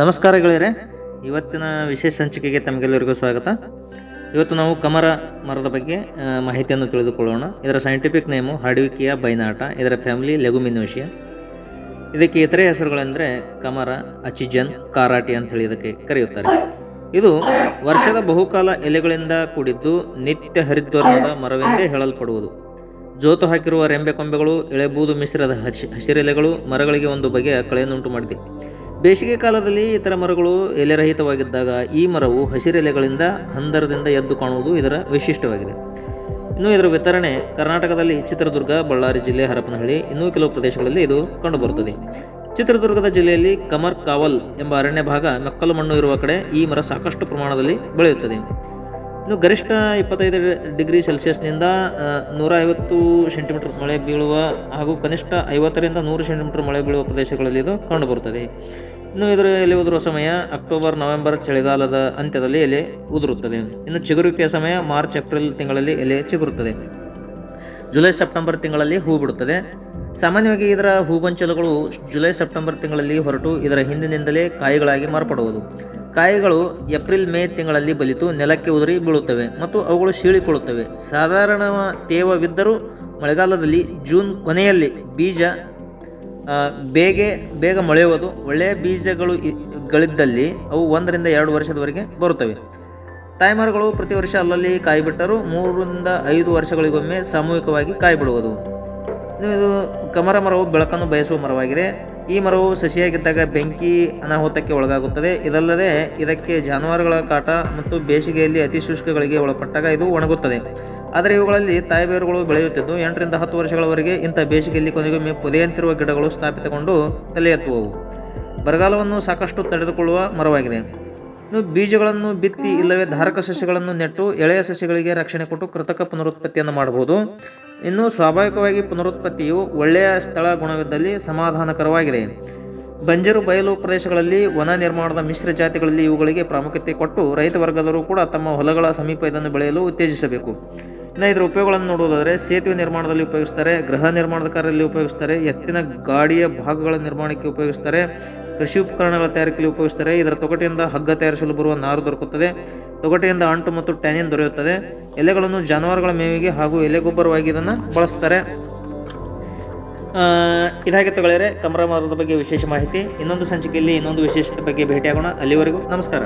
ನಮಸ್ಕಾರ ಗೆಳೆಯರೆ. ಇವತ್ತಿನ ವಿಶೇಷ ಸಂಚಿಕೆಗೆ ತಮಗೆಲ್ಲರಿಗೂ ಸ್ವಾಗತ. ಇವತ್ತು ನಾವು ಕಮರ ಮರದ ಬಗ್ಗೆ ಮಾಹಿತಿಯನ್ನು ತಿಳಿದುಕೊಳ್ಳೋಣ. ಇದರ ಸೈಂಟಿಫಿಕ್ ನೇಮು ಹಾಡುವಿಕೆಯ ಬೈನಾಟ ಇದರ ಫ್ಯಾಮಿಲಿ ಲೆಗುಮಿನೋಷಿಯಾ ಇದಕ್ಕೆ ಇತರೆ ಹೆಸರುಗಳೆಂದರೆ ಕಮರ ಅಚಿಜನ್ ಕಾರಾಟಿ ಅಂತ ಹೇಳಿ ಇದಕ್ಕೆ ಕರೆಯುತ್ತಾರೆ. ಇದು ವರ್ಷದ ಬಹುಕಾಲ ಎಲೆಗಳಿಂದ ಕೂಡಿದ್ದು ನಿತ್ಯ ಹರಿದ್ವರ್ಣದ ಮರವೆಂದೇ ಹೇಳಲ್ಪಡುವುದು. ಜೋತು ಹಾಕಿರುವ ರೆಂಬೆ ಕೊಂಬೆಗಳು, ಎಳೆಬೂದು ಮಿಶ್ರದ ಹಸಿ ಹಸಿರೆಲೆಗಳು ಮರಗಳಿಗೆ ಒಂದು ಬಗೆಯ ಕಳೆಯನ್ನುಂಟು ಮಾಡಿದೆ ಬೇಸಿಗೆ ಕಾಲದಲ್ಲಿ ಇತರ ಮರಗಳು ಎಲೆರಹಿತವಾಗಿದ್ದಾಗ ಈ ಮರವು ಹಸಿರೆಲೆಗಳಿಂದ ಹಂದರದಿಂದ ಎದ್ದು ಕಾಣುವುದು ಇದರ ವೈಶಿಷ್ಟ್ಯವಾಗಿದೆ. ಇನ್ನು ಇದರ ವಿತರಣೆ ಕರ್ನಾಟಕದಲ್ಲಿ ಚಿತ್ರದುರ್ಗ, ಬಳ್ಳಾರಿ ಜಿಲ್ಲೆ, ಹರಪನಹಳ್ಳಿ ಇನ್ನೂ ಕೆಲವು ಪ್ರದೇಶಗಳಲ್ಲಿ ಇದು ಕಂಡುಬರುತ್ತದೆ. ಚಿತ್ರದುರ್ಗದ ಜಿಲ್ಲೆಯಲ್ಲಿ ಕಮರ್ ಕಾವಲ್ ಎಂಬ ಅರಣ್ಯ ಭಾಗ ಮೆಕ್ಕಲು ಮಣ್ಣು ಇರುವ ಕಡೆ ಈ ಮರ ಸಾಕಷ್ಟು ಪ್ರಮಾಣದಲ್ಲಿ ಬೆಳೆಯುತ್ತದೆ. ಇನ್ನು ಗರಿಷ್ಠ ಇಪ್ಪತ್ತೈದು ಡಿಗ್ರಿ ಸೆಲ್ಸಿಯಸ್ನಿಂದ ನೂರ ಐವತ್ತು ಸೆಂಟಿಮೀಟರ್ ಮಳೆ ಬೀಳುವ ಹಾಗೂ ಕನಿಷ್ಠ ಐವತ್ತರಿಂದ ನೂರು ಸೆಂಟಿಮೀಟರ್ ಮಳೆ ಬೀಳುವ ಪ್ರದೇಶಗಳಲ್ಲಿ ಇದು ಕಂಡುಬರುತ್ತದೆ. ಇನ್ನು ಇದರ ಎಲೆ ಉದುರುವ ಸಮಯ? ಅಕ್ಟೋಬರ್, ನವೆಂಬರ್ ಚಳಿಗಾಲದ ಅಂತ್ಯದಲ್ಲಿ ಎಲೆ ಉದುರುತ್ತದೆ. ಇನ್ನು ಚಿಗುರುವಿಕೆಯ ಸಮಯ ಮಾರ್ಚ್, ಏಪ್ರಿಲ್ ತಿಂಗಳಲ್ಲಿ ಎಲೆ ಚಿಗುರುತ್ತದೆ. ಜುಲೈ, ಸೆಪ್ಟೆಂಬರ್ ತಿಂಗಳಲ್ಲಿ ಹೂ ಬಿಡುತ್ತದೆ. ಸಾಮಾನ್ಯವಾಗಿ ಇದರ ಹೂಗೊಂಚಲುಗಳು ಜುಲೈ, ಸೆಪ್ಟೆಂಬರ್ ತಿಂಗಳಲ್ಲಿ ಹೊರಟು ಇದರ ಹಿಂದಿನಿಂದಲೇ ಕಾಯಿಗಳಾಗಿ ಮಾರ್ಪಡುವುದು. ಕಾಯಿಗಳು ಏಪ್ರಿಲ್, ಮೇ ತಿಂಗಳಲ್ಲಿ ಬಲಿತು, ನೆಲಕ್ಕೆ ಉದುರಿ ಬೀಳುತ್ತವೆ ಮತ್ತು ಅವುಗಳು ಶೀಳಿಕೊಳ್ಳುತ್ತವೆ. ಸಾಧಾರಣ ತೇವವಿದ್ದರೂ ಮಳೆಗಾಲದಲ್ಲಿ ಜೂನ್ ಕೊನೆಯಲ್ಲಿ ಬೀಜ ಬೇಗೆ, ಬೇಗ ಮೊಳೆಯುವುದು. ಒಳ್ಳೆಯ ಬೀಜಗಳು ಗಳಿದ್ದಲ್ಲಿ ಅವು ಒಂದರಿಂದ ಎರಡು ವರ್ಷದವರೆಗೆ ಬರುತ್ತವೆ. ತಾಯ್ಮಾರುಗಳು ಪ್ರತಿ ವರ್ಷ ಅಲ್ಲಲ್ಲಿ ಕಾಯಿ ಬಿಟ್ಟರೂ ಮೂರರಿಂದ ಐದು ವರ್ಷಗಳಿಗೊಮ್ಮೆ ಸಾಮೂಹಿಕವಾಗಿ ಕಾಯಿ ಬಿಡುವುದು ಇದು ಕಮರ ಮರವು ಬೆಳಕನ್ನು ಬಯಸುವ ಮರವಾಗಿದೆ. ಈ ಮರವು ಸಸಿಯಾಗಿದ್ದಾಗ ಬೆಂಕಿ ಅನಾಹುತಕ್ಕೆ ಒಳಗಾಗುತ್ತದೆ. ಇದಲ್ಲದೆ ಇದಕ್ಕೆ ಜಾನುವಾರುಗಳ ಕಾಟ ಮತ್ತು ಬೇಸಿಗೆಯಲ್ಲಿ ಅತಿ ಶುಷ್ಕಗಳಿಗೆ ಒಳಪಟ್ಟಾಗ ಇದು ಒಣಗುತ್ತದೆ. ಆದರೆ ಇವುಗಳಲ್ಲಿ ತಾಯಿಬೇರುಗಳು ಬೆಳೆಯುತ್ತಿದ್ದು, ಎಂಟರಿಂದ ಹತ್ತು ವರ್ಷಗಳವರೆಗೆ ಇಂಥ ಬೇಸಿಗೆಯಲ್ಲಿ ಕೊನೆಗೊಮ್ಮೆ ಪೊದೆಯಂತಿರುವ ಗಿಡಗಳು ಸ್ಥಾಪಿತಗೊಂಡು ತಲೆ ಎತ್ತುವವು ಬರಗಾಲವನ್ನು ಸಾಕಷ್ಟು ತಡೆದುಕೊಳ್ಳುವ ಮರವಾಗಿದೆ. ಇನ್ನು ಬೀಜಗಳನ್ನು ಬಿತ್ತಿ ಇಲ್ಲವೇ ಧಾರಕ ಸಸ್ಯಗಳನ್ನು ನೆಟ್ಟು ಎಳೆಯ ಸಸ್ಯಗಳಿಗೆ ರಕ್ಷಣೆ ಕೊಟ್ಟು ಕೃತಕ ಪುನರುತ್ಪತ್ತಿಯನ್ನು ಮಾಡಬಹುದು. ಇನ್ನು ಸ್ವಾಭಾವಿಕವಾಗಿ ಪುನರುತ್ಪತ್ತಿಯು ಒಳ್ಳೆಯ ಸ್ಥಳ ಗುಣವಿದ್ದಲ್ಲಿ ಸಮಾಧಾನಕರವಾಗಿದೆ. ಬಂಜರು ಬಯಲು ಪ್ರದೇಶಗಳಲ್ಲಿ ವನ ನಿರ್ಮಾಣದ ಮಿಶ್ರ ಜಾತಿಗಳಲ್ಲಿ ಇವುಗಳಿಗೆ ಪ್ರಾಮುಖ್ಯತೆ ಕೊಟ್ಟು ರೈತ ವರ್ಗದವರು ಕೂಡ ತಮ್ಮ ಹೊಲಗಳ ಸಮೀಪ ಇದನ್ನು ಬೆಳೆಯಲು ಉತ್ತೇಜಿಸಬೇಕು. ಇನ್ನು ಇದರ ಉಪಯೋಗಗಳನ್ನು ನೋಡುವುದಾದರೆ, ಸೇತುವೆ ನಿರ್ಮಾಣದಲ್ಲಿ ಉಪಯೋಗಿಸ್ತಾರೆ, ಗೃಹ ನಿರ್ಮಾಣದ ಕಾರ್ಯದಲ್ಲಿ ಉಪಯೋಗಿಸ್ತಾರೆ, ಎತ್ತಿನ ಗಾಡಿಯ ಭಾಗಗಳ ನಿರ್ಮಾಣಕ್ಕೆ ಉಪಯೋಗಿಸ್ತಾರೆ, ಕೃಷಿ ಉಪಕರಣಗಳ ತಯಾರಿಕೆಯಲ್ಲಿ ಉಪಯೋಗಿಸ್ತಾರೆ, ಇದರ ತೊಗಟೆಯಿಂದ ಹಗ್ಗ ತಯಾರಿಸಲು ಬರುವ ನಾರು ದೊರಕುತ್ತದೆ, ತೊಗಟೆಯಿಂದ ಅಂಟು ಮತ್ತು ಟ್ಯಾನಿನ್ ದೊರೆಯುತ್ತದೆ. ಎಲೆಗಳನ್ನು ಜಾನುವಾರುಗಳ ಮೇವಿಗೆ ಹಾಗೂ ಎಲೆ ಗೊಬ್ಬರವಾಗಿ ಇದನ್ನು ಬಳಸ್ತಾರೆ. ಇದಾಗಿ ಗೆಳೆಯರೆ ಕಮರ ಮರದ ಬಗ್ಗೆ ವಿಶೇಷ ಮಾಹಿತಿ. ಇನ್ನೊಂದು ಸಂಚಿಕೆಯಲ್ಲಿ ಇನ್ನೊಂದು ವಿಶೇಷತೆ ಬಗ್ಗೆ ಭೇಟಿಯಾಗೋಣ. ಅಲ್ಲಿವರೆಗೂ ನಮಸ್ಕಾರ.